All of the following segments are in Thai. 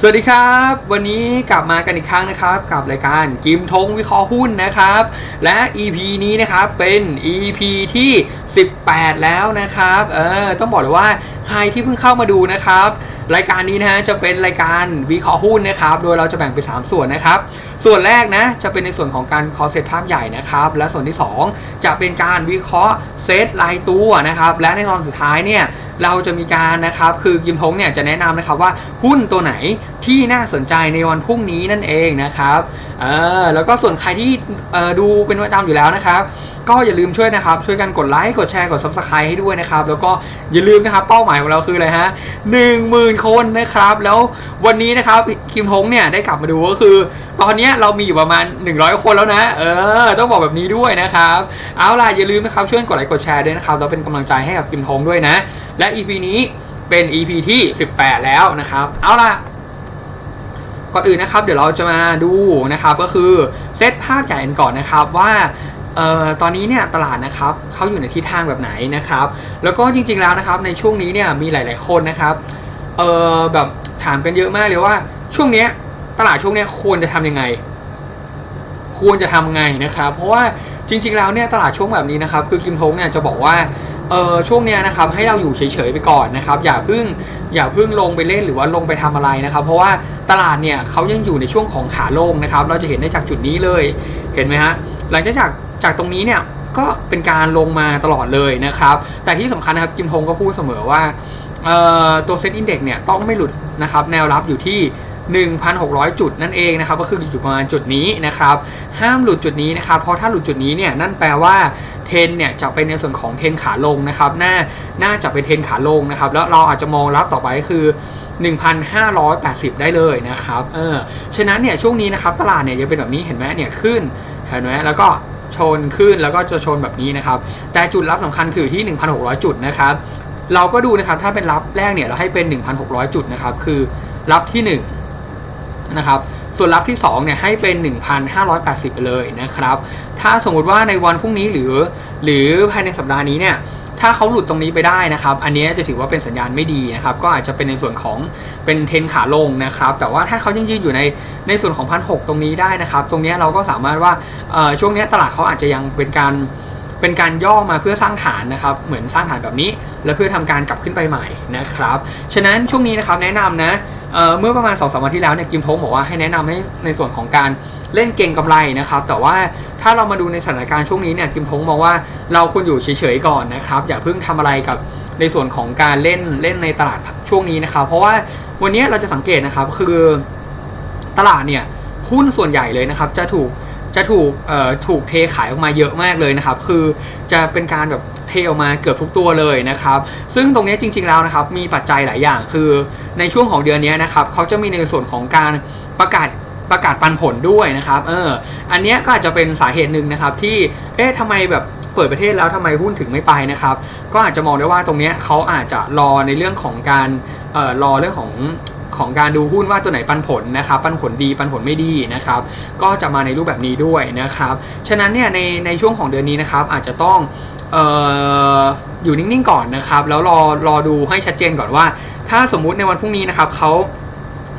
สวัสดีครับ วันนี้กลับมากันอีกครั้งนะครับกับรายการกิมทงวิเคราะห์หุ้นนะครับ และ EP นี้นะครับเป็น EP ที่ 18 แล้วนะครับเออต้องบอกเลยว่าใครที่เพิ่งเข้ามาดูนะครับ รายการนี้นะฮะจะเป็นรายการวิเคราะห์หุ้นนะครับ โดยเราจะแบ่งเป็น3ส่วนนะครับส่วนแรกนะจะเป็นในส่วนของการวิเคราะห์เซตภาพใหญ่นะครับ และส่วนที่ 2 จะเป็นการวิเคราะห์เซตรายตัวนะครับ และในตอนสุดท้ายเนี่ย เราจะมีการนะครับคือกิมทงเนี่ยจะแนะนำนะครับว่าหุ้นตัวไหนที่น่าสนใจในวันพรุ่งนี้นั่นเองนะครับเออแล้วก็ส่วนใครที่ดูเป็นประจำอยู่แล้วนะครับ ก็อย่าลืมช่วยนะครับ ช่วยกันกดไลค์กดแชร์กด subscribe ให้ด้วยนะครับ แล้วก็อย่าลืมนะครับเป้าหมายของเราคืออะไรฮะหนึ่งหมื่นคนนะครับ แล้ววันนี้นะครับคิมทงเนี่ยได้กลับมาดูก็คือ ตอนนี้เรามีอยู่ประมาณ 100 คนแล้วนะ เออ ต้องบอกแบบนี้ด้วยนะครับ เอาล่ะอย่าลืมนะครับช่วยกดไลค์กดแชร์ด้วยนะครับแล้วเป็นกำลังใจให้กับกิมทงด้วยนะ และ EP นี้เป็น EP ที่ 18 แล้วนะครับ เอาล่ะก่อนอื่นนะครับ เดี๋ยวเราจะมาดูนะครับ ก็คือเซตภาพใหญ่กันก่อนนะครับว่าออตอนนี้เนี่ยตลาดนะครับเขาอยู่ในทิศทางแบบไหนนะครับ แล้วก็จริงๆแล้วนะครับในช่วงนี้เนี่ยมีหลาย ๆคนนะครับเออแบบถามกันเยอะมากเลยว่าช่วงเนี้ยตลาดช่วงเนี้ยควรจะทำยังไง ควรจะทำไงนะครับ เพราะว่าจริง ๆ แล้วเนี่ยตลาดช่วงแบบนี้นะครับ คือคิมทงเนี่ยจะบอกว่า เออช่วงเนี้ยนะครับให้เราอยู่เฉยๆไปก่อนนะครับอย่าเพิ่งอย่าเพิ่งลงไปเล่นหรือว่าลงไปทำอะไรนะครับ เพราะว่าตลาดเนี่ยเขายังอยู่ในช่วงของขาลงนะครับ เราจะเห็นได้จากจุดนี้เลยเห็นไหมฮะหลังจากจากจากตรงนี้เนี่ยก็เป็นการลงมาตลอดเลยนะครับ แต่ที่สำคัญนะครับกิมทงก็พูดเสมอว่าเอ่อตัวเซ็ตอินเด็กซ์เนี่ยต้องไม่หลุดนะครับแนวรับอยู่ที่ 1,600 จุดนั่นเองนะครับก็คืออยู่ประมาณจุดนี้นะครับห้ามหลุดจุดนี้นะครับเพราะถ้าหลุดจุดนี้เนี่ยนั่นแปลว่าเทนเนี่ยจะเป็นในส่วนของเทนขาลงนะครับน่าน่าจะเป็นเทนขาลงนะครับแล้วเราอาจจะมองรับต่อไปคือ 1,580 ได้เลยนะครับเออฉะนั้นเนี่ยช่วงนี้นะครับตลาดเนี่ยจะเป็นแบบนี้เห็นไหมเนี่ยขึ้นเห็นไหมแล้วก็ชนขึ้นแล้วก็จะชนแบบนี้นะครับแต่จุดรับสำคัญคืออยู่ที่ 1,600 จุดนะครับเราก็ดูนะครับถ้าเป็นรับแรกเนี่ยเราให้เป็น 1,600 จุดนะครับคือรับที่ 1 นะครับ ส่วนรับที่2เนี่ยให้เป็น 1,580 ไปเลยนะครับ ถ้าสมมุติว่าในวันพรุ่งนี้หรือ หรือภายในสัปดาห์นี้เนี่ยถ้าเขาหลุดตรงนี้ไปได้นะครับ อันนี้จะถือว่าเป็นสัญญาณไม่ดีนะครับ ก็อาจจะเป็นในส่วนของเป็นเทนขาลงนะครับ แต่ว่าถ้าเขายังยืนอยู่ในในส่วนของพันหตรงนี้ได้นะครับ ตรงนี้เราก็สามารถว่าเอ่อช่วงนี้ตลาดเขาอาจจะยังเป็นการเป็นการย่อมาเพื่อสร้างฐานนะครับ เหมือนสร้างฐานแบบนี้ แล้วเพื่อทำการกลับขึ้นไปใหม่นะครับ ฉะนั้นช่วงนี้นะครับแนะนำนะ เอ่อเมื่อประมาณ2อสวันที่แล้วเนี่ยกิมโทงบอกว่าให้แนะนำให้ในส่วนของการเล่นเก่งกำไรนะครับ แต่ว่าถ้าเรามาดูในสถานการณ์ช่วงนี้เนี่ยกิมโทงมองว่าเราควรอยู่เฉยๆก่อนนะครับ อย่าเพิ่งทำอะไรกับในส่วนของการเล่นเล่นในตลาดช่วงนี้นะครับ เพราะว่าวันนี้เราจะสังเกตนะครับคือตลาดเนี่ยหุ้นส่วนใหญ่เลยนะครับ จะถูกจะถูกเอ่อถูกเทขายออกมาเยอะมากเลยนะครับ คือจะเป็นการแบบเทออกมาเกือบทุกตัวเลยนะครับ ซึ่งตรงนี้จริงๆแล้วนะครับมีปัจจัยหลายอย่างคือในช่วงของเดือนนี้นะครับเขาจะมีในส่วนของการประกาศประกาศปันผลด้วยนะครับ เออ อันนี้ก็อาจจะเป็นสาเหตุหนึ่งนะครับที่ เอ๊ะทำไมแบบเปิดประเทศแล้วทำไมหุ้นถึงไม่ไปนะครับ ก็อาจจะมองได้ว่าตรงนี้เขาอาจจะรอในเรื่องของการเอ่อรอเรื่องของของการดูหุ้นว่าตัวไหนปันผลนะครับปันผลดีปันผลไม่ดีนะครับ ก็จะมาในรูปแบบนี้ด้วยนะครับ ฉะนั้นเนี่ยในในช่วงของเดือนนี้นะครับอาจจะต้อง อออยู่นิ่งๆก่อนนะครับ แล้วรอรอดูให้ชัดเจนก่อนว่า ถ้าสมมุติในวันพรุ่งนี้นะครับเขา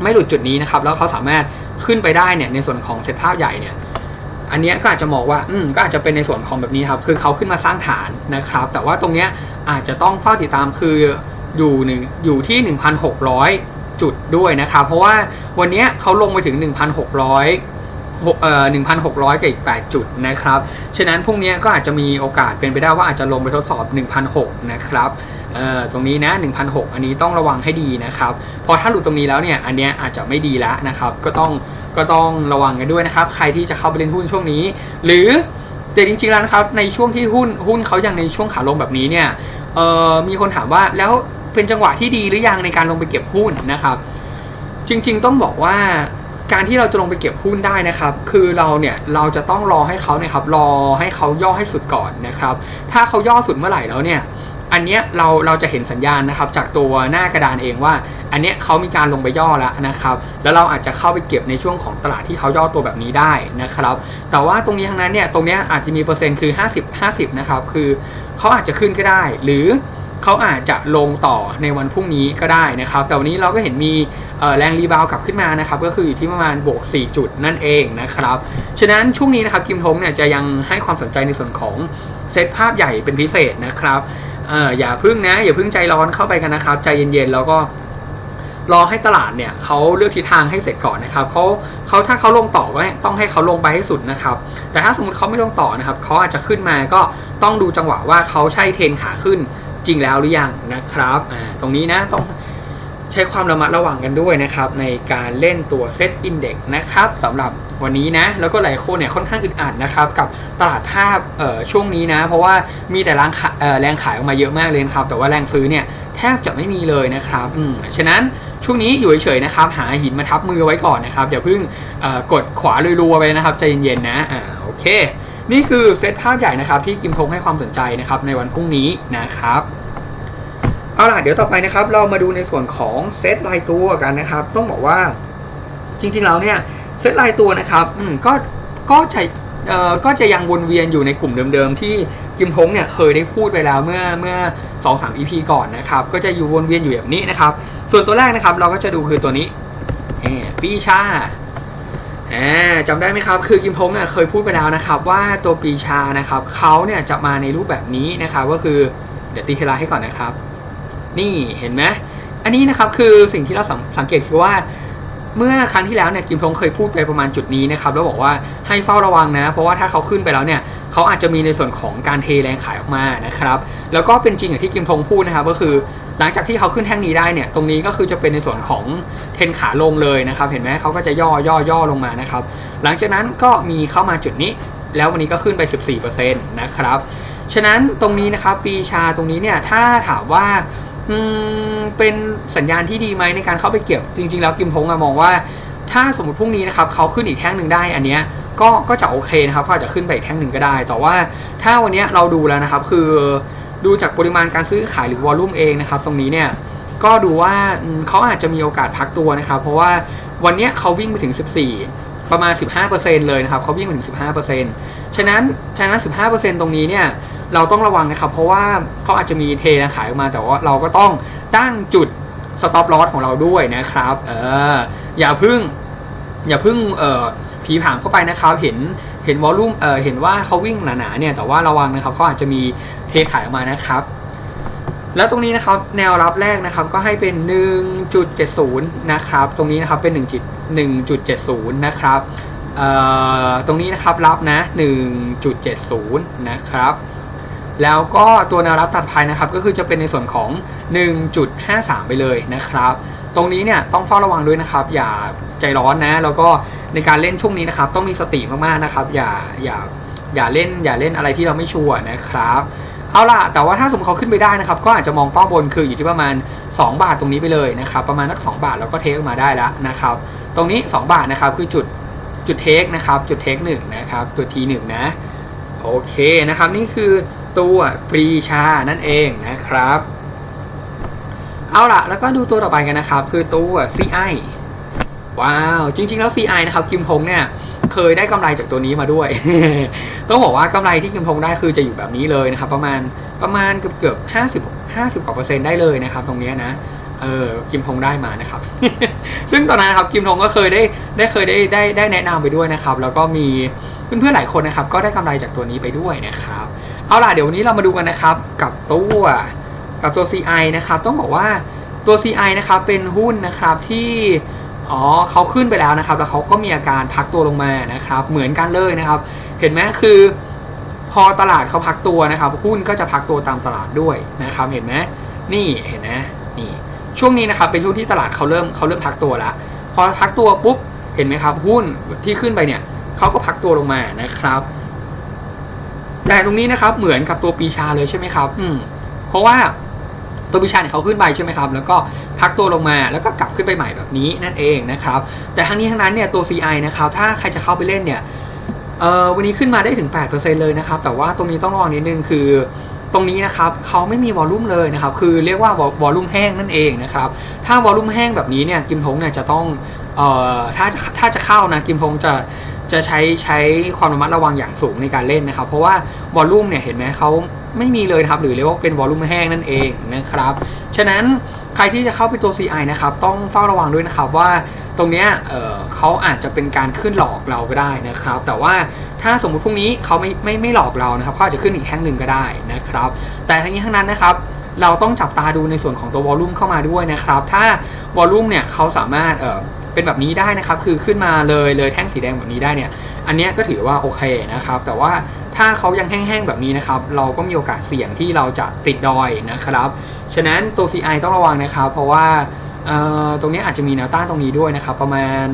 ไม่หลุดจุดนี้นะครับ แล้วเขาสามารถขึ้นไปได้เนี่ยในส่วนของเซตภาพใหญ่เนี่ยอันนี้ก็อาจจะมองว่าอืมก็อาจจะเป็นในส่วนของแบบนี้ครับ คือเขาขึ้นมาสร้างฐานนะครับ แต่ว่าตรงเนี้ยอาจจะต้องเฝ้าติดตามคืออยู่หนึ่งอยู่ที่ 1,600 จุดด้วยนะครับ เพราะว่าวันนี้เขาลงไปถึง 1,600หกเอ่อ 1,600 กับอีก 8 จุดนะครับ ฉะนั้นพรุ่งนี้ก็อาจจะมีโอกาสเป็นไปได้ว่าอาจจะลงไปทดสอบ 1,600 นะครับเออตรงนี้นะ1,600อันนี้ต้องระวังให้ดีนะครับ พอถ้าหลุดตรงนี้แล้วเนี่ย อันเนี้ยอาจจะไม่ดีแล้วนะครับ ก็ต้องก็ต้องระวังกันด้วยนะครับ ใครที่จะเข้าไปเล่นหุ้นช่วงนี้ หรือแต่จริงๆแล้วนะครับ ในช่วงที่หุ้นหุ้นเขายังในช่วงขาลงแบบนี้เนี่ยเออมีคนถามว่าแล้วเป็นจังหวะที่ดีหรือยังในการลงไปเก็บหุ้นนะครับ จริง ๆ ต้องบอกว่า การที่เราจะลงไปเก็บหุ้นได้นะครับ คือเราเนี่ยเราจะต้องรอให้เขาเนี่ยครับรอให้เขาย่อให้สุดก่อนนะครับ ถ้าเขาย่อสุดเมื่อไหร่แล้วเนี่ยอันเนี้ยเราเราจะเห็นสัญญาณนะครับ จากตัวหน้ากระดานเองว่า อันเนี้ยเขามีการลงไปย่อแล้วนะครับ แล้วเราอาจจะเข้าไปเก็บในช่วงของตลาดที่เขาย่อตัวแบบนี้ได้นะครับ แต่ว่าตรงนี้ทั้งนั้นเนี่ยตรงเนี้ยอาจจะมีเปอร์เซ็นต์คือ 50 50นะครับคือเขาอาจจะขึ้นก็ได้ หรือ เขาอาจจะลงต่อในวันพรุ่งนี้ก็ได้นะครับ แต่วันนี้เราก็เห็นมีแรงรีบาวกลับขึ้นมานะครับ ก็คืออยู่ที่ประมาณบวก 4 จุดนั่นเองนะครับ ฉะนั้นช่วงนี้นะครับกิมทงเนี่ยจะยังให้ความสนใจในส่วนของเซตภาพใหญ่เป็นพิเศษนะครับอออย่าพึ่งนะ อย่าพึ่งใจร้อนเข้าไปกันนะครับ ใจเย็นๆแล้วก็รอให้ตลาดเนี่ยเขาเลือกทิศทางให้เสร็จก่อนนะครับเขาเขาถ้าเขาลงต่อก็ต้องให้เขาลงไปให้สุดนะครับ แต่ถ้าสมมติเขาไม่ลงต่อนะครับเขาอาจจะขึ้นมาก็ต้องดูจังหวะว่าเขาใช่เทนขาขึ้น จริงแล้วหรือยังนะครับอ่าตรงนี้นะต้องใช้ความระมัดระวังกันด้วยนะครับ ในการเล่นตัวเซตอินเด็กนะครับสำหรับวันนี้นะ แล้วก็หลายคนเนี่ยค่อนข้างอึดอัดนะครับกับตลาดภาพเอ่อช่วงนี้นะ เพราะว่ามีแต่แรงขายเอ่อแรงขายออกมาเยอะมากเลยครับ แต่ว่าแรงซื้อเนี่ยแทบจะไม่มีเลยนะครับอืมฉะนั้นช่วงนี้อยู่เฉยๆนะครับ หาหินมาทับมือไว้ก่อนนะครับอย่าเพิ่งเอ่อกดขวารัวๆไปนะครับใจเย็นๆนะอ่าโอเค นี่คือเซตภาพใหญ่นะครับที่กิมทงให้ความสนใจนะครับในวันพรุ่งนี้นะครับ เอาล่ะเดี๋ยวต่อไปนะครับ เรามาดูในส่วนของเซตรายตัวกันนะครับ ต้องบอกว่าจริงๆแล้วเนี่ยเซตรายตัวนะครับอืมก็ก็จะเอ่อก็จะยังวนเวียนอยู่ในกลุ่มเดิมๆ ที่กิมทงเนี่ยเคยได้พูดไปแล้วเมื่อเมื่อ2อสาม EP ก่อนนะครับ ก็จะอยู่วนเวียนอยู่แบบนี้นะครับ ส่วนตัวแรกนะครับ เราก็จะดูคือตัวนี้เอปีชาอ่าจำได้ไหมครับ คือกิมพงเนี่ยเคยพูดไปแล้วนะครับว่าตัวปีชานะครับเขาเนี่ยจะมาในรูปแบบนี้นะครับ ก็คือเดี๋ยวตีเทลาให้ก่อนนะครับ นี่เห็นไหมอันนี้นะครับคือสิ่งที่เราสังสังเกตคือว่า เมื่อครั้งที่แล้วเนี่ยกิมพงเคยพูดไปประมาณจุดนี้นะครับแล้วบอกว่าให้เฝ้าระวังนะ เพราะว่าถ้าเขาขึ้นไปแล้วเนี่ยเขาอาจจะมีในส่วนของการเทแรงขายออกมานะครับแล้วก็เป็นจริงอย่างที่กิมพงพูดนะครับก็คือหลังจากที่เขาขึ้นแท่งนี้ได้เนี่ยตรงนี้ก็คือจะเป็นในส่วนของเทนขาลงเลยนะครับเห็นไหมเขาก็จะย่อย่อย่อลงมานะครับหลังจากนั้นก็มีเข้ามาจุดนี้ แล้ววันนี้ก็ขึ้นไป 14%นะครับฉะนั้นตรงนี้นะครับปีชาตรงนี้เนี่ยถ้าถามว่า อืมเป็นสัญญาณที่ดีไหมในการเข้าไปเก็บ จริง ๆ แล้วกิมพงอะมองว่า ถ้าสมมติพรุ่งนี้นะครับเขาขึ้นอีกแท่งหนึ่งได้อันเนี้ยก็ก็จะโอเคนะครับเขาอาจจะขึ้นไปอีกแท่งหนึ่งก็ได้ แต่ว่าถ้าวันนี้เราดูแล้วนะครับ คือดูจากปริมาณการซื้อขายหรือวอลลุ่มเองนะครับ ตรงนี้เนี่ยก็ดูว่าเขาอาจจะมีโอกาสพักตัวนะครับ เพราะว่าวันนี้เขาวิ่งไปถึง 14 ประมาณ 15%เลยนะครับเขาวิ่งไปถึง 15%ฉะนั้นฉะนั้น 15%ตรงนี้เนี่ย เราต้องระวังนะครับ เพราะว่าเขาอาจจะมีเทขายออกมาแต่ว่าเราก็ต้องตั้งจุดสต็อปลอสของเราด้วยนะครับเอออย่าพึ่ง อย่าพึ่งเอ่อผีผามเข้าไปนะครับ เห็นเห็นวอลลุ่มเอ่อเห็นว่าเขาวิ่งหนาๆเนี่ยแต่ว่าระวังนะครับเขาอาจจะมีเทขายออกมานะครับ แล้วตรงนี้นะครับแนวรับแรกนะครับก็ให้เป็น 1.70 นะครับ ตรงนี้นะครับเป็น 1.1.70 นะครับเอ่อตรงนี้นะครับรับนะ 1.70 นะครับ แล้วก็ตัวแนวรับตัดภายนะครับก็คือจะเป็นในส่วนของ 1.53 ไปเลยนะครับ ตรงนี้เนี่ยต้องเฝ้าระวังด้วยนะครับ อย่าใจร้อนนะ แล้วก็ในการเล่นช่วงนี้นะครับ ต้องมีสติมากๆนะครับ อย่าอย่าอย่าเล่นอย่าเล่นอะไรที่เราไม่ชัวร์นะครับเอาล่ะ แต่ว่าถ้าสมมติเขาขึ้นไปได้นะครับ ก็อาจจะมองเป้าบนคืออยู่ที่ประมาณ 2 บาทตรงนี้ไปเลยนะครับ ประมาณนัก 2 บาทแล้วก็เทคมาได้แล้วนะครับ ตรงนี้ 2 บาทนะครับคือจุดจุดเทคนะครับ จุดเทคหนึ่งนะครับจุดทีหนึ่งนะ โอเคนะครับ นี่คือ ตัวปรีชานั่นเองนะครับ เอาล่ะ แล้วก็ดูตัวต่อไปกันนะครับ คือตัว CI ว้าว จริง ๆ แล้ว CI นะครับกิมพงเนี่ยเคยได้กำไรจากตัวนี้มาด้วย ต้องบอกว่ากำไรที่กิมพงได้คือจะอยู่แบบนี้เลยนะครับ ประมาณประมาณเกือบเกือบห้าสิบห้าสิบกว่าเปอร์เซ็นต์ได้เลยนะครับ ตรงนี้นะเออกิมพงได้มานะครับ ซึ่งตอนนั้นครับกิมพงก็เคยได้ได้เคยได้ได้ได้แนะนำไปด้วยนะครับ แล้วก็มีเพื่อนๆหลายคนนะครับ ก็ได้กำไรจากตัวนี้ไปด้วยนะครับ เอาล่ะเดี๋ยววันนี้เรามาดูกันนะครับกับตัวกับตัว CI นะครับต้องบอกว่าตัว CI นะครับเป็นหุ้นนะครับที่อ๋อเขาขึ้นไปแล้วนะครับ แล้วเขาก็มีอาการพักตัวลงมานะครับ เหมือนกันเลยนะครับ เห็นไหมคือ พอตลาดเขาพักตัวนะครับ หุ้นก็จะพักตัวตามตลาดด้วยนะครับ เห็นไหมนี่เห็นไหมนี่ช่วงนี้นะครับเป็นช่วงที่ตลาดเขาเริ่มเขาเริ่มพักตัวแล้วพอพักตัวปุ๊บเห็นไหมครับ หุ้นที่ขึ้นไปเนี่ยเขาก็พักตัวลงมานะครับ แต่ตรงนี้นะครับเหมือนกับตัวปีชาเลยใช่ไหมครับ อืมเพราะว่าตัวปีชาเนี่ยเขาขึ้นไปใช่ไหมครับ แล้วก็พักตัวลงมาแล้วก็กลับขึ้นไปใหม่แบบนี้นั่นเองนะครับ แต่ทั้งนี้ทั้งนั้นเนี่ยตัว CI นะครับถ้าใครจะเข้าไปเล่นเนี่ยเออวันนี้ขึ้นมาได้ถึง 8%เลยนะครับ แต่ว่าตรงนี้ต้องระวังนิดนึงคือตรงนี้นะครับเขาไม่มีวอลลุ่มเลยนะครับ คือเรียกว่าวอลลุ่มแห้งนั่นเองนะครับ ถ้าวอลลุ่มแห้งแบบนี้เนี่ยกิมทงเนี่ยจะต้องเอ่อถ้าถ้าจะเข้านะกิมทงจะ จะใช้ใช้ความระมัดระวังอย่างสูงในการเล่นนะครับ เพราะว่าวอลลุ่มเนี่ยเห็นไหมเขาไม่มีเลยครับหรือเรียกว่าเป็นวอลลุ่มแห้งนั่นเองนะครับ ฉะนั้นใครที่จะเข้าไปตัว CI นะครับ ต้องเฝ้าระวังด้วยนะครับว่าตรงเนี้ยเเขาอาจจะเป็นการขึ้นหลอกเราก็ได้นะครับ แต่ว่าถ้าสมมุติพรุ่งนี้เขาไม่ไม่ไม่หลอกเรานะครับเขาอาจจะขึ้นอีกแท่งหนึ่งก็ได้นะครับ แต่ทั้งนี้ทั้งนั้นนะครับ เราต้องจับตาดูในส่วนของตัววอลลุ่มเข้ามาด้วยนะครับ ถ้าวอลลุ่มเนี่ยเขาสามารถ เป็นแบบนี้ได้นะครับ คือขึ้นมาเลยเลยแท่งสีแดงแบบนี้ได้เนี่ย อันนี้ก็ถือว่าโอเคนะครับ แต่ว่าถ้าเขายังแห้งๆแบบนี้นะครับ เราก็มีโอกาสเสี่ยงที่เราจะติดดอยนะครับ ฉะนั้นตัว CI ต้องระวังนะครับ เพราะว่าตรงนี้อาจจะมีแนวต้านตรงนี้ด้วยนะครับ ประมาณ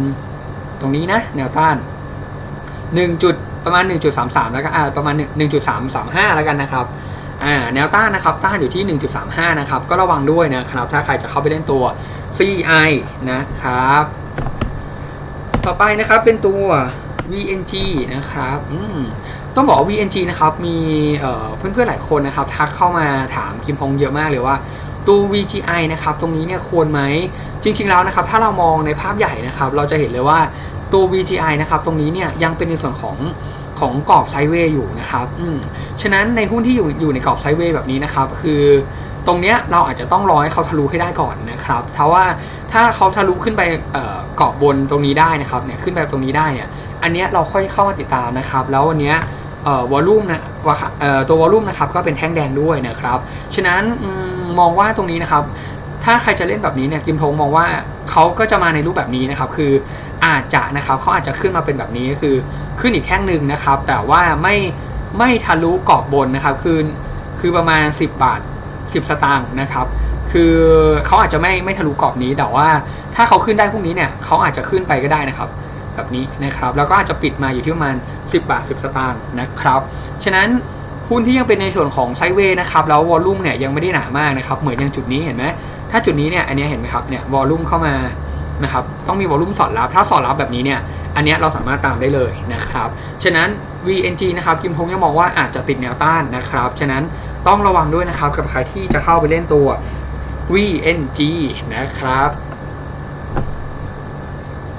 ตรงนี้นะแนวต้าน 1 จุดประมาณ 1.33 แล้วก็ประมาณ 1.335 แล้วกันนะครับแนวต้านนะครับต้านอยู่ที่ 1.35 นะครับ ก็ระวังด้วยนะครับ ถ้าใครจะเข้าไปเล่นตัว CI นะครับ ต่อไปนะครับเป็นตัว VNG นะครับต้องบอกว่า VNG นะครับมีเพื่อนๆหลายคนนะครับทักเข้ามาถามคิมพงเยอะมากเลยว่าตัว VGI นะครับตรงนี้เนี่ยควรไหมจริง ๆแล้วนะครับถ้าเรามองในภาพใหญ่นะครับเราจะเห็นเลยว่าตัว VGI นะครับตรงนี้เนี่ยยังเป็นในส่วนของของกรอบไซเวย์อยู่นะครับอืฉะนั้นในหุ้นที่อยู่อยู่ในกรอบไซเวย์แบบนี้นะครับคือ ตรงเนี้ยเราอาจจะต้องรอให้เขาทะลุให้ได้ก่อนนะครับ เพราะว่าถ้าเขาทะลุขึ้นไปเกาะบนตรงนี้ได้นะครับเนี่ยขึ้นไปตรงนี้ได้เนี่ยอันเนี้ยเราค่อยเข้ามาติดตามนะครับ แล้ววันเนี้ยวอลลุ่มนะตัววอลลุ่มนะครับก็เป็นแท่งแดงด้วยนะครับ ฉะนั้นมองว่าตรงนี้นะครับ ถ้าใครจะเล่นแบบนี้เนี่ยกิมทงมองว่าเขาก็จะมาในรูปแบบนี้นะครับ คืออาจจะนะครับเขาอาจจะขึ้นมาเป็นแบบนี้คือขึ้นอีกแท่งหนึ่งนะครับ แต่ว่าไม่ไม่ทะลุกรอบบนนะครับ คือคือประมาณ 10 บาท 10 สตางค์นะครับ คือเขาอาจจะไม่ไม่ทะลุกรอบนี้แต่ว่าถ้าเขาขึ้นได้พรุ่งนี้เนี่ยเขาอาจจะขึ้นไปก็ได้นะครับ แบบนี้นะครับ แล้วก็อาจจะปิดมาอยู่ที่ประมาณ 10 บาท 10 สตางค์นะครับ ฉะนั้นหุ้นที่ยังเป็นในส่วนของไซเวย์นะครับแล้ววอลลุ่มเนี่ยยังไม่ได้หนามากนะครับ เหมือนอย่างจุดนี้เห็นไหมถ้าจุดนี้เนี่ยอันนี้เห็นไหมครับเนี่ยวอลลุ่มเข้ามานะครับต้องมีวอลลุ่มสอดรับ ถ้าสอดรับแบบนี้เนี่ยอันนี้เราสามารถตามได้เลยนะครับ ฉะนั้น VNG นะครับคิมพงยังมองว่าอาจจะติดแนวต้านนะครับ ฉะนั้น ต้องระวังด้วยนะครับกับใครที่จะเข้าไปเล่นตัว VNG นะครับ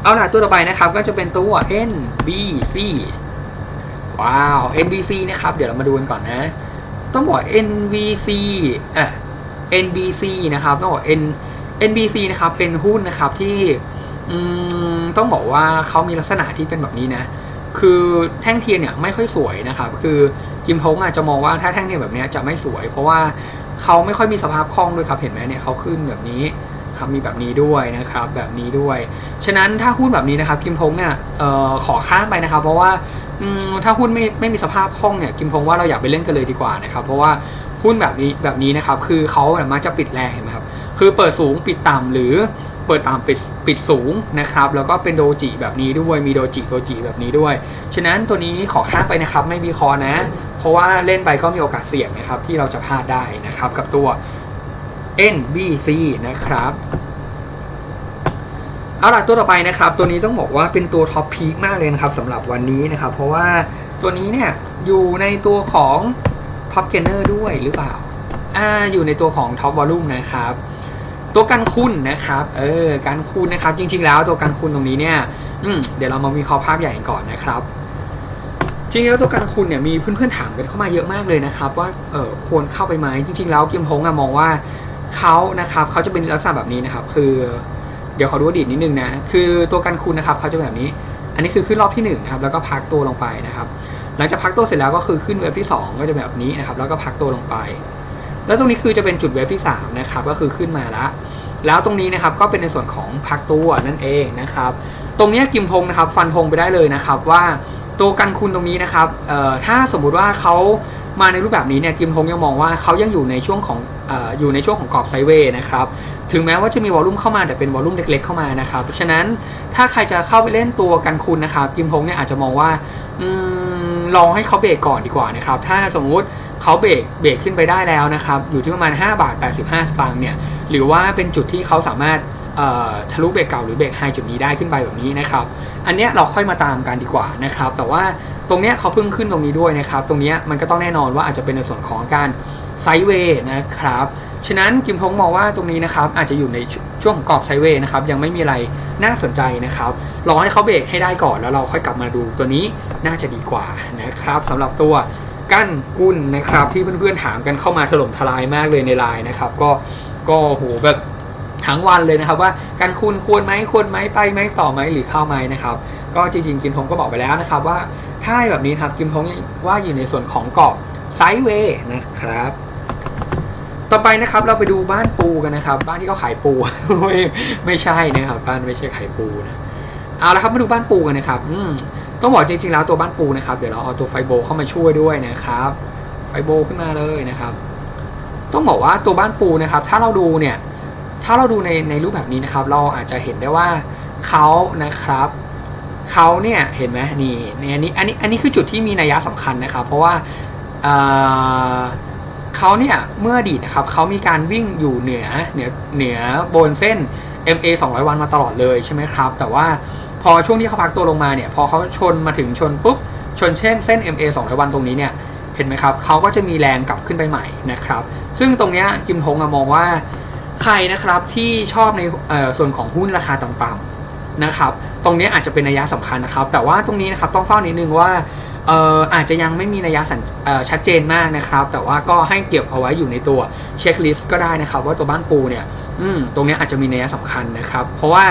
เอาล่ะตัวต่อไปนะครับก็จะเป็นตัว NBC ว้าว NBC นะครับ เดี๋ยวเรามาดูกันก่อนนะ ต้องบอก NBC อะ NBC นะครับต้องบอก N NBC นะครับเป็นหุ้นนะครับที่ต้องบอกว่าเขามีลักษณะที่เป็นแบบนี้นะ คือแท่งเทียนเนี่ยไม่ค่อยสวยนะครับ คือ กิมทงอาจจะมองว่าถ้าแท่งเทียนแบบนี้จะไม่สวย เพราะว่าเขาไม่ค่อยมีสภาพคล่องด้วยครับเห็นไหมเนี่ยเขาขึ้นแบบนี้ครับมีแบบนี้ด้วยนะครับแบบนี้ด้วย ฉะนั้นถ้าหุ้นแบบนี้นะครับกิมทงเนี่ยออขอข้ามไปนะครับ เพราะว่าถ้าหุ้นไม่ไม่มีสภาพคล่องเนี่ยกิมพงว่าเราอยากไปเล่นกันเลยดีกว่านะครับเพราะว่าหุ้นแบบนี้แบบนี้นะครับคือเขาเนี่ยมักจะปิดแรงเห็นไหมครับคือเปิดสูงปิดต่ำหรือเปิดต่ำปิดปิดสูงนะครับ แล้วก็เป็นโดจิแบบนี้ด้วยมีโดจิโดจิแบบนี้ด้วย ฉะนั้นตัวนี้ขอข้ามไปนะครับ ไม่มีคอนะ ราะว่าเล่นไปก็มีโอกาสเสี่ยงนะครับที่เราจะพลาดได้นะครับกับตัว NBC นะครับเอาล่ะตัวต่อไปนะครับ ตัวนี้ต้องบอกว่าเป็นตัวท็อปพีคมากเลยนะครับสำหรับวันนี้นะครับ เพราะว่าตัวนี้เนี่ยอยู่ในตัวของท็อปเกนเนอร์ด้วยหรือเปล่าอ่าอยู่ในตัวของท็อปวอลลุ่มนะครับ ตัวกันคุณนะครับเออกันคุณนะครับจริง ๆ แล้วตัวกันคุณตรงนี้เนี่ยอืมเดี๋ยวเรามาวิเคราะห์ภาพใหญ่ก่อนนะครับ จริงๆแล้วตัวกันคุณเนี่ยมีเพื่อนๆถามกันเข้ามาเยอะมากเลยนะครับ ว่าเออควรเข้าไปไหมจริง ๆ แล้วกิมพงอะมองว่าเขานะครับเขาจะเป็นลักษณะแบบนี้นะครับ คือ เดี๋ยวขอดูอดีตนิดนึงนะคือตัวกันคุณนะครับเขาจะแบบนี้ อันนี้คือขึ้นรอบที่1นะครับแล้วก็พักตัวลงไปนะครับ หลังจากพักตัวเสร็จแล้วก็คือขึ้นเว็บที่ 2 ก็จะแบบนี้นะครับ แล้วก็พักตัวลงไป แล้วตรงนี้คือจะเป็นจุดเว็บที่3นะครับก็คือขึ้นมาแล้วแล้วตรงนี้นะครับก็เป็นในส่วนของพักตัวนั่นเองนะครับ ตรงนี้กิมพงนะครับ ฟันธงไปได้เลยนะครับว่า ตัวกันคุณตรงนี้นะครับถ้าสมมุติว่าเขามาในรูปแบบนี้เนี่ยกิมพงยังมองว่าเขายังอยู่ในช่วงของออยู่ในช่วงของกรอบไซเวย์นะครับถึงแม้ว่าจะมีวอลลุ่มเข้ามาแต่เป็นวอลลุ่มเล็กๆเข้ามานะครับเพราะฉะนั้นถ้าใครจะเข้าไปเล่นตัวกันคุณนะครับกิมพงเนี่ยอาจจะมองว่าอลองให้เขาเบรกก่อนดีกว่านะครับถ้าสมมุติเขาเบรกเบรกขึ้นไปได้แล้วนะครับอยู่ที่ประมาณ5บาท85สตางค์เนี่ยหรือว่าเป็นจุดที่เขาสามารถ ทะลุเบรกเก่าหรือเบรกไฮจุดนี้ได้ขึ้นไปแบบนี้นะครับ อันเนี้ยเราค่อยมาตามกันดีกว่านะครับ แต่ว่าตรงเนี้ยเขาเพิ่งขึ้นตรงนี้ด้วยนะครับ ตรงเนี้ยมันก็ต้องแน่นอนว่าอาจจะเป็นในส่วนของการไซด์เวย์นะครับ ฉะนั้นกิมทงมองว่าตรงนี้นะครับ อาจจะอยู่ในช่วงของกรอบไซเวย์นะครับ ยังไม่มีอะไรน่าสนใจนะครับ รอให้เขาเบรกให้ได้ก่อนแล้วเราค่อยกลับมาดูตัวนี้น่าจะดีกว่านะครับสำหรับตัวกั้นกุลนะครับที่เพื่อนๆถามกันเข้ามาถล่มทลายมากเลยในไลน์นะครับ ก็ก็โหแบบ ทั้งวันเลยนะครับว่าการคุณควรไหมควรไหมไปไหมต่อไหมหรือเข้าไหมนะครับก็จริงๆกิมทงก็บอกไปแล้วนะครับว่าถ้าแบบนี้ครับกิมทงว่าอยู่ในส่วนของกรอบไซด์เวย์นะครับต่อไปนะครับเราไปดูบ้านปูกันนะครับ บ้านที่เขาขายปูไม่ไม่ใช่นะครับ บ้านไม่ใช่ขายปูนะเอาละครับมาดูบ้านปูกันนะครับอืต้องบอกจริงๆแล้วตัวบ้านปูนะครับเดี๋ยวเราเอาตัวไฟโบเข้ามาช่วยด้วยนะครับไฟโบขึ้นมาเลยนะครับ ต้องบอกว่าตัวบ้านปูนะครับ ถ้าเราดูเนี่ย ถ้าเราดูในในรูปแบบนี้นะครับ เราอาจจะเห็นได้ว่าเขานะครับเขาเนี่ยเห็นไหมนี่นี่อันนี้อันนี้อันนี้คือจุดที่มีนัยสำคัญนะครับ เพราะว่าเเขาเนี่ยเมื่ออดีตนะครับเขามีการวิ่งอยู่เหนือเหนือเหนือบนเส้น MA 200 วันมาตลอดเลยใช่ไหมครับ แต่ว่าพอช่วงที่เขาพักตัวลงมาเนี่ย พอเขาชนมาถึงชนปุ๊บชนเช่นเส้น MA 200 วันตรงนี้เนี่ยเห็นไหมครับเขาก็จะมีแรงกลับขึ้นไปใหม่นะครับ ซึ่งตรงเนี้ยกิมทงอะมองว่า ใครนะครับที่ชอบในส่วนของหุ้นราคาต่ำๆนะครับ ตรงนี้อาจจะเป็นนัยสำคัญนะครับ แต่ว่าตรงนี้นะครับต้องเฝ้านิดนึงว่าอาจจะยังไม่มีนัยสัญชัดเจนมากนะครับ แต่ว่าก็ให้เก็บเอาไว้อยู่ในตัวเช็คลิสต์ก็ได้นะครับ ว่าตัวบ้านปูเนี่ยตรงนี้อาจจะมีนัยสำคัญนะครับ เพราะว่า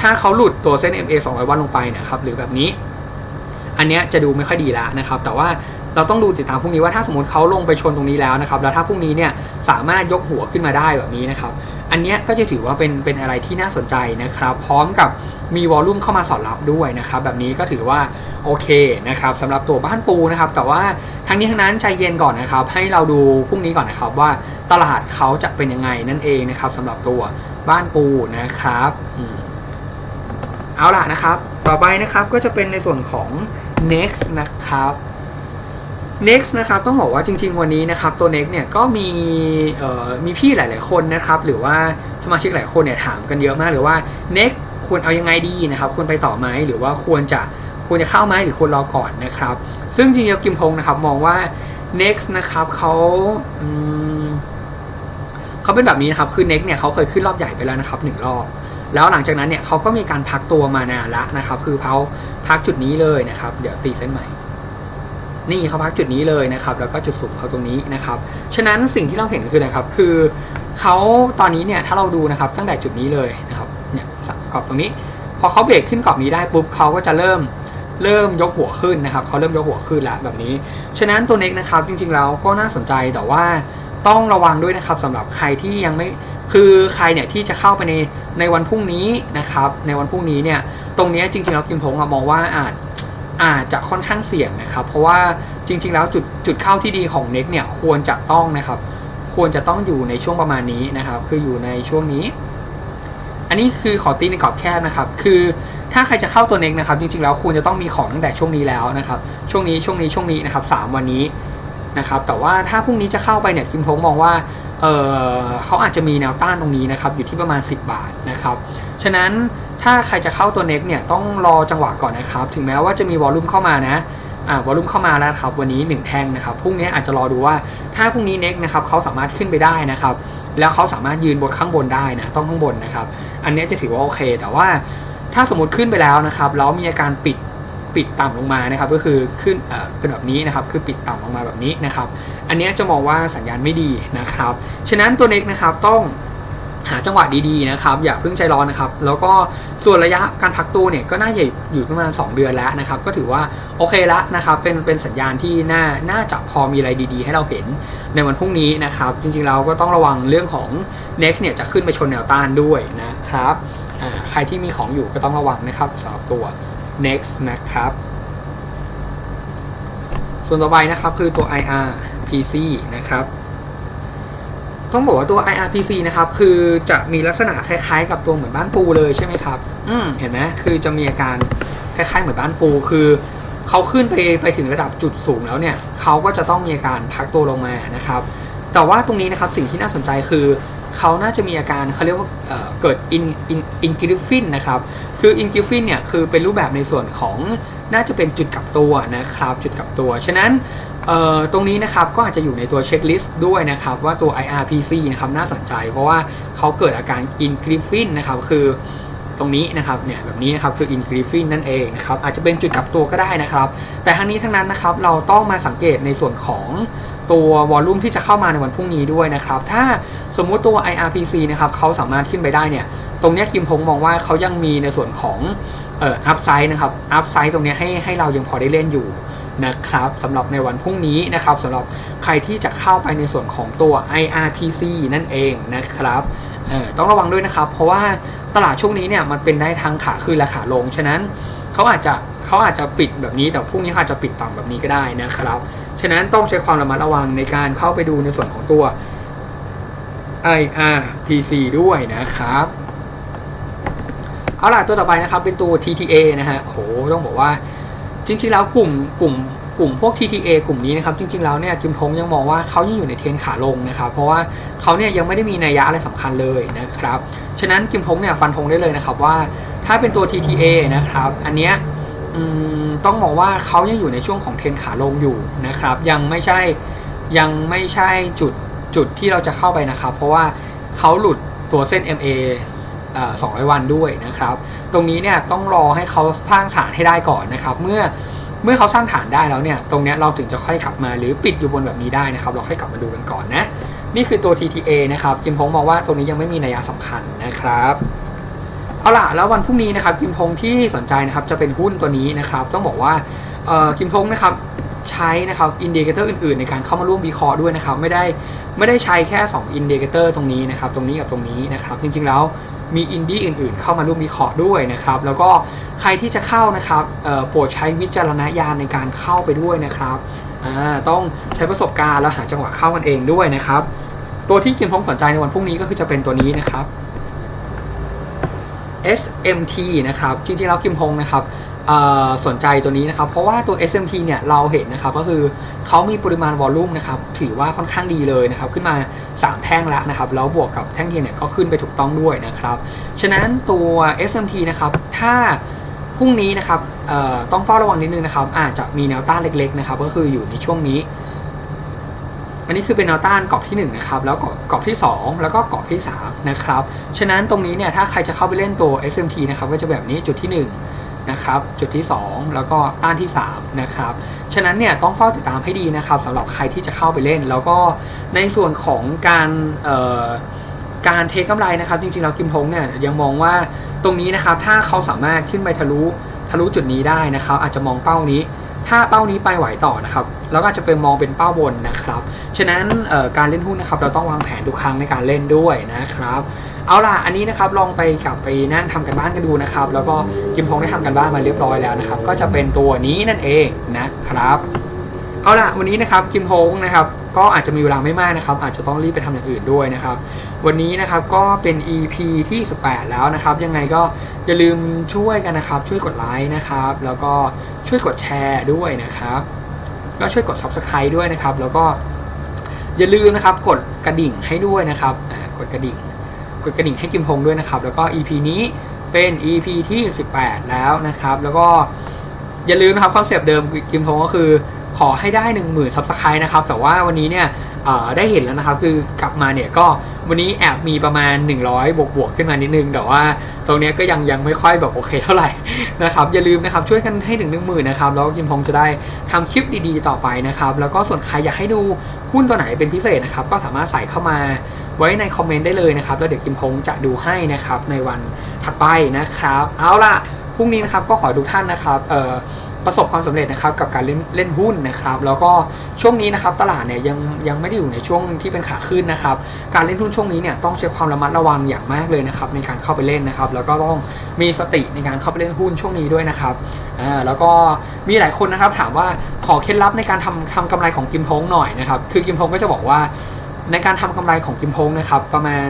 ถ้าเขาหลุดตัวเส้น MA 200 วันลงไปนะครับ หรือแบบนี้ อันเนี้ยจะดูไม่ค่อยดีแล้วนะครับ แต่ว่าเราต้องดูติดตามพรุ่งนี้ว่าถ้าสมมติเขาลงไปชนตรงนี้แล้วนะครับ แล้วถ้าพรุ่งนี้เนี่ยสามารถยกหัวขึ้นมาได้แบบนี้นะครับ อันนี้ก็จะถือว่าเป็นเป็นอะไรที่น่าสนใจนะครับ พร้อมกับมีวอลลุ่มเข้ามาสอดรับด้วยนะครับ แบบนี้ก็ถือว่าโอเคนะครับสำหรับตัวบ้านปูนะครับ แต่ว่าทั้งนี้ทั้งนั้นใจเย็นก่อนนะครับ ให้เราดูพรุ่งนี้ก่อนนะครับว่าตลาดเขาจะเป็นยังไงนั่นเองนะครับสำหรับตัวบ้านปูนะครับเอาล่ะนะครับ ต่อไปนะครับก็จะเป็นในส่วนของ next นะครับ next นะครับต้องบอกว่าจริง ๆ วันนี้นะครับตัว next เนี่ยก็มีมีพี่หลาย ๆ คนนะครับ หรือว่าสมาชิกหลายคนเนี่ยถามกันเยอะมากเลยว่า next ควรเอายังไงดีนะครับควรไปต่อไหมหรือว่าควรจะควรจะเข้าไหมหรือควรรอก่อนนะครับ ซึ่งจริงๆกิมพงนะครับมองว่า next นะครับเขาเขาเป็นแบบนี้นะครับคือ next เนี่ยเขาเคยขึ้นรอบใหญ่ไปแล้วนะครับหนึ่งรอบแล้วหลังจากนั้นเนี่ยเขาก็มีการพักตัวมานานละนะครับ คือเขาพักจุดนี้เลยนะครับ เดี๋ยวตีเส้นใหม่ นี่เขาพักจุดนี้เลยนะครับแล้วก็จุดสูงเขาตรงนี้นะครับฉะนั้นสิ่งที่เราเห็นคืออะไรครับคือเขาตอนนี้เนี่ยถ้าเราดูนะครับตั้งแต่จุดนี้เลยนะครับเนี่ยกรอบตรงนี้ พอเขาเบรกขึ้นกรอบนี้ได้ปุ๊บเขาก็จะเริ่มเริ่มยกหัวขึ้นนะครับเขาเริ่มยกหัวขึ้นแล้วแบบนี้ ฉะนั้นตัวเน็กนะครับจริงๆแล้วก็น่าสนใจแต่ว่าต้องระวังด้วยนะครับสำหรับใครที่ยังไม่คือใครเนี่ยที่จะเข้าไปในในวันพรุ่งนี้นะครับในวันพรุ่งนี้เนี่ยตรงนี้จริงๆแล้วกิมพงมองว่าอาจ อาจจะค่อนข้างเสี่ยงนะครับ เพราะว่าจริง ๆ แล้วจุดจุดเข้าที่ดีของเน็กเนี่ยควรจะต้องนะครับ ควรจะต้องอยู่ในช่วงประมาณนี้นะครับ คืออยู่ในช่วงนี้ อันนี้คือขอตีในกรอบแคบนะครับ คือถ้าใครจะเข้าตัวเน็กนะครับ จริง ๆ แล้วควรจะต้องมีของตั้งแต่ช่วงนี้แล้วนะครับ ช่วงนี้ช่วงนี้ช่วงนี้นะครับสามวันนี้นะครับ แต่ว่าถ้าพรุ่งนี้จะเข้าไปเนี่ยกิมพงมองว่าเออเขาอาจจะมีแนวต้านตรงนี้นะครับ อยู่ที่ประมาณ 10 บาทนะครับ ฉะนั้น ถ้าใครจะเข้าตัวเน็กเนี่ยต้องรอจังหวะก่อนนะครับ ถึงแม้ว่าจะมีวอลลุ่มเข้ามานะอ่าวอลลุ่มเข้ามาแล้วครับวันนี้ 1 แท่งนะครับพรุ่งนี้อาจจะรอดูว่าถ้าพรุ่งนี้เน็กนะครับเขาสามารถขึ้นไปได้นะครับแล้วเขาสามารถยืนบนข้างบนได้นะต้องข้างบนนะครับอันนี้จะถือว่าโอเค แต่ว่าถ้าสมมติขึ้นไปแล้วนะครับแล้วมีอาการปิดปิดต่ำลงมานะครับก็คือขึ้นเอ่อเป็นแบบนี้นะครับคือปิดต่ำลงมาแบบนี้นะครับอันนี้จะมองว่าสัญญาณไม่ดีนะครับฉะนั้นตัวเน็กนะครับต้อง หาจังหวะดีๆนะครับ อย่าเพิ่งใจร้อนนะครับ แล้วก็ส่วนระยะการพักตัวเนี่ยก็น่าจะอยู่ประมาณ 2 เดือนแล้วนะครับ ก็ถือว่าโอเคแล้วนะครับ เป็นเป็นสัญญาณที่น่าน่าจะพอมีอะไรดีๆ ให้เราเห็นในวันพรุ่งนี้นะครับ จริงๆเราก็ต้องระวังเรื่องของ next เนี่ยจะขึ้นไปชนแนวต้านด้วยนะครับใครที่มีของอยู่ก็ต้องระวังนะครับสำหรับตัว next นะครับ ส่วนต่อไปนะครับคือตัว IR PC นะครับ ต้องบอกว่าตัว IRPC นะครับ คือจะมีลักษณะคล้ายๆ กับตัวเหมือนบ้านปูเลยใช่ไหมครับ อืมเห็นไหมคือจะมีอาการคล้ายๆ เหมือนบ้านปูคือเขาขึ้นไปไปถึงระดับจุดสูงแล้วเนี่ยเขาก็จะต้องมีอาการพักตัวลงมานะครับ แต่ว่าตรงนี้นะครับสิ่งที่น่าสนใจคือเขาน่าจะมีอาการเขาเรียกว่าเอ่อเกิดอินอินอินกิริฟินนะครับ คืออินกิริฟินเนี่ยคือเป็นรูปแบบในส่วนของน่าจะเป็นจุดกลับตัวนะครับ จุดกลับตัว ฉะนั้นเอ่อ ตรงนี้นะครับก็อาจจะอยู่ในตัวเช็คลิสต์ด้วยนะครับว่าตัว IRPC นะครับน่าสนใจ เพราะว่าเขาเกิดอาการอินกริฟฟินนะครับคือตรงนี้นะครับเนี่ยแบบนี้นะครับคือ increasing นั่นเองนะครับอาจจะเป็นจุดกลับตัวก็ได้นะครับ แต่ทั้งนี้ทั้งนั้นนะครับเราต้องมาสังเกตในส่วนของตัววอลลุ่มที่จะเข้ามาในวันพรุ่งนี้ด้วยนะครับ ถ้าสมมุติตัว IRPC นะครับเขาสามารถขึ้นไปได้เนี่ยตรงนี้ยกิมพงมองว่าเขายังมีในส่วนของเอ่ออัพไซด์นะครับอัพไซด์ตรงนี้ให้ให้เรายังพอได้เล่นอยู่ นะครับสำหรับในวันพรุ่งนี้นะครับสำหรับใครที่จะเข้าไปในส่วนของตัว IRPC นั่นเองนะครับต้องระวังด้วยนะครับ เพราะว่าตลาดช่วงนี้เนี่ยมันเป็นได้ทั้งขาขึ้นและขาลง ฉะนั้นเขาอาจจะเขาอาจจะปิดแบบนี้แต่พรุ่งนี้เขาอาจจะปิดต่ำแบบนี้ก็ได้นะครับ ฉะนั้นต้องใช้ความระมัดระวังในการเข้าไปดูในส่วนของตัว IRPC ด้วยนะครับเอาล่ะตัวต่อไปนะครับเป็นตัว TTA นะฮะโหต้องบอกว่าจริงๆแล้วกลุ่มกลุ่ม กลุ่มพวก TTA กลุ่มนี้นะครับจริงๆแล้วเนี่ยจิมทงยังมองว่าเขายังอยู่ในเทรนขาลงนะครับเพราะว่าเขาเนี่ยยังไม่ได้มีนัยยะอะไรสำคัญเลยนะครับฉะนั้นจิมทงเนี่ยฟันธงได้เลยนะครับว่าถ้าเป็นตัว TTA นะครับอันเนี้ยต้องมองว่าเขายังอยู่ในช่วงของเทรนขาลงอยู่นะครับยังไม่ใช่ยังไม่ใช่จุดจุดที่เราจะเข้าไปนะครับ เพราะว่าเขาหลุดตัวเส้น MA เอ่อ200 วันด้วยนะครับ ตรงนี้เนี่ยต้องรอให้เขาสร้างฐานให้ได้ก่อนนะครับ เมื่อ เมื่อเขาสร้างฐานได้แล้วเนี่ย ตรงนี้เราถึงจะค่อยกลับมาหรือปิดอยู่บนแบบนี้ได้นะครับ เราค่อยกลับมาดูกันก่อนนะ นี่คือตัว TTA นะครับกิมพงมองว่าตรงนี้ยังไม่มีนัยสำคัญนะครับเอาล่ะแล้ววันพรุ่งนี้นะครับกิมพงที่สนใจนะครับจะเป็นหุ้นตัวนี้นะครับ ต้องบอกว่าเออกิมพงนะครับใช้นะครับอินดิเคเตอร์อื่นๆ ในการเข้ามาร่วมวิเคราะห์ด้วยนะครับ ไม่ได้ไม่ได้ใช้แค่2อินดิเคเตอร์ตรงนี้นะครับ ตรงนี้กับตรงนี้นะครับ จริงๆแล้ว มีอินดี้อื่นๆ เข้ามาร่วมวิเคราะห์ด้วยนะครับ แล้วก็ใครที่จะเข้านะครับโปรดใช้วิจารณญาณในการเข้าไปด้วยนะครับต้องใช้ประสบการณ์แล้วหาจังหวะเข้ากันเองด้วยนะครับ ตัวที่กิมพงสนใจในวันพรุ่งนี้ก็คือจะเป็นตัวนี้นะครับ SMT นะครับจริงๆแล้วกิมพงนะครับ สนใจตัวนี้นะครับ เพราะว่าตัว SMT เนี่ยเราเห็นนะครับก็คือเขามีปริมาณวอลลุ่มนะครับถือว่าค่อนข้างดีเลยนะครับขึ้นมา 3 แท่งแล้วนะครับแล้วบวกกับแท่งเทียนเนี่ยก็ขึ้นไปถูกต้องด้วยนะครับฉะนั้นตัว SMT นะครับถ้าพรุ่งนี้นะครับต้องเฝ้าระวังนิดนึงนะครับ อาจจะมีแนวต้านเล็กๆนะครับก็คืออยู่ในช่วงนี้ อันนี้คือเป็นแนวต้านกรอบที่1นะครับแล้วกรอบที่ 2 แล้วก็กรอบที่3นะครับฉะนั้นตรงนี้เนี่ยถ้าใครจะเข้าไปเล่นตัว SMT นะครับก็จะแบบนี้จุดที่ 1 นะครับ จุดที่ 2 แล้วก็ต้านที่3นะครับฉะนั้นเนี่ยต้องเฝ้าติดตามให้ดีนะครับสำหรับใครที่จะเข้าไปเล่น แล้วก็ในส่วนของการการเทคกำไรนะครับ จริงๆเรากิมทงเนี่ยยังมองว่าตรงนี้นะครับถ้าเขาสามารถขึ้นไปทะลุทะลุจุดนี้ได้นะครับ อาจจะมองเป้านี้ ถ้าเป้านี้ไปไหวต่อนะครับแล้วก็อาจจะเป็นมองเป็นเป้าบนนะครับ ฉะนั้นการเล่นหุ้นนะครับเราต้องวางแผนทุกครั้งในการเล่นด้วยนะครับ เอาล่ะอันนี้นะครับลองไปกลับไปนั่งทำกันบ้านกันดูนะครับ แล้วก็กิมพงได้ทำกันบ้านมาเรียบร้อยแล้วนะครับ ก็จะเป็นตัวนี้นั่นเองนะครับ เอาล่ะวันนี้นะครับกิมพงนะครับก็อาจจะมีเวลาไม่มากนะครับ อาจจะต้องรีบไปทำอย่างอื่นด้วยนะครับ วันนี้นะครับก็เป็น EP ที่ 18 แล้วนะครับ ยังไงก็อย่าลืมช่วยกันนะครับ ช่วยกดไลค์นะครับ แล้วก็ช่วยกดแชร์ด้วยนะครับ ก็ช่วยกด Subscribe ด้วยนะครับ แล้วก็อย่าลืมนะครับกดกระดิ่งให้ด้วยนะครับกดกระดิ่ง กดกระดิ่งให้กิมพงด้วยนะครับ แล้วก็ EP นี้เป็น EP ที่ 18 แล้วนะครับ แล้วก็อย่าลืมนะครับคอนเซปต์เดิมกิมพงก็คือขอให้ได้ 1 0,000ซับสไครต์นะครับ แต่ว่าวันนี้เนี่ยได้เห็นแล้วนะครับคือกลับมาเนี่ยก็วันนี้แอบมีประมาณ 100 บวกบวกขึ้นมานิดนึง แต่ว่าตรงนี้ก็ยังยังไม่ค่อยแบบโอเคเท่าไหร่นะครับอย่าลืมนะครับช่วยกันให้ถึง1 0,000นะครับแล้วกิมพงจะได้ทำคลิปดีๆ ต่อไปนะครับแล้วก็ส่วนใครอยากให้ดูหุ้นตัวไหนเป็นพิเศษนะครับก็สามารถใส่เข้ามา ไว้ในคอมเมนต์ได้เลยนะครับ แล้วเดี๋ยวกิมพงจะดูให้นะครับในวันถัดไปนะครับ เอาล่ะพรุ่งนี้นะครับก็ขอทุกท่านนะครับประสบความสำเร็จนะครับกับการเล่นเล่นหุ้นนะครับ แล้วก็ช่วงนี้นะครับตลาดเนี่ยยังยังไม่ได้อยู่ในช่วงที่เป็นขาขึ้นนะครับ การเล่นหุ้นช่วงนี้เนี่ยต้องใช้ความระมัดระวังอย่างมากเลยนะครับในการเข้าไปเล่นนะครับ แล้วก็ต้องมีสติในการเข้าไปเล่นหุ้นช่วงนี้ด้วยนะครับอ่าแล้วก็มีหลายคนนะครับถามว่าขอเคล็ดลับในการทำทำกำไรของกิมพงหน่อยนะครับ คือกิมพงก็จะบอกว่า ในการทำกำไรของกิมพงนะครับ ประมาณ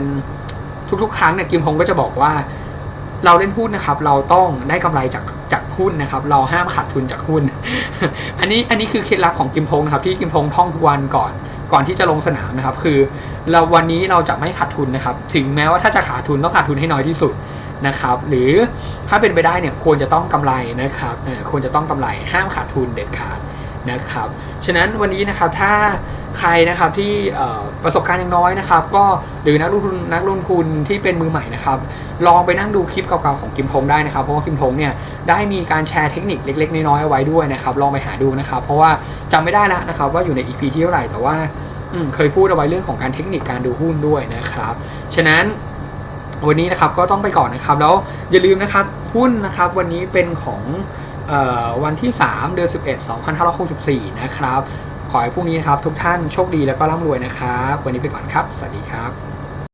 ทุกๆ ครั้งเนี่ยกิมพงก็จะบอกว่า เราเล่นหุ้นนะครับ เราต้องได้กำไรจากจากหุ้นนะครับ เราห้ามขาดทุนจากหุ้น อันนี้อันนี้คือเคล็ดลับของกิมพงนะครับ ที่กิมพงท่องทุกวันก่อนก่อนที่จะลงสนามนะครับ คือ เราวันนี้เราจะไม่ขาดทุนนะครับ ถึงแม้ว่าถ้าจะขาดทุนต้องขาดทุนให้น้อยที่สุดนะครับ หรือถ้าเป็นไปได้เนี่ยควรจะต้องกำไรนะครับควรจะต้องกำไรห้ามขาดทุนเด็ดขาดนะครับ ฉะนั้นวันนี้นะครับถ้า ใครนะครับที่ประสบการณ์ยังน้อยนะครับ ก็หรือนักลงทุนนักลงทุนที่เป็นมือใหม่นะครับ ลองไปนั่งดูคลิปเก่าๆของกิมทงได้นะครับ เพราะว่ากิมทงเนี่ยได้มีการแชร์เทคนิคเล็ก ๆ น้อยๆเอาไว้ด้วยนะครับ ลองไปหาดูนะครับ เพราะว่าจำไม่ได้แล้วนะครับ ว่าอยู่ใน EP ที่เท่าไหร่แต่ว่าเคยพูดเอาไว้เรื่องของการเทคนิคการดูหุ้นด้วยนะครับ ฉะนั้นวันนี้นะครับก็ต้องไปก่อนนะครับ แล้วอย่าลืมนะครับหุ้นนะครับวันนี้เป็นของออวันที่ 3 เดือน11 2564 นะครับ ขอให้พรุ่งนี้นะครับทุกท่านโชคดีแล้วก็ร่ำรวยนะครับ วันนี้ไปก่อนครับ สวัสดีครับ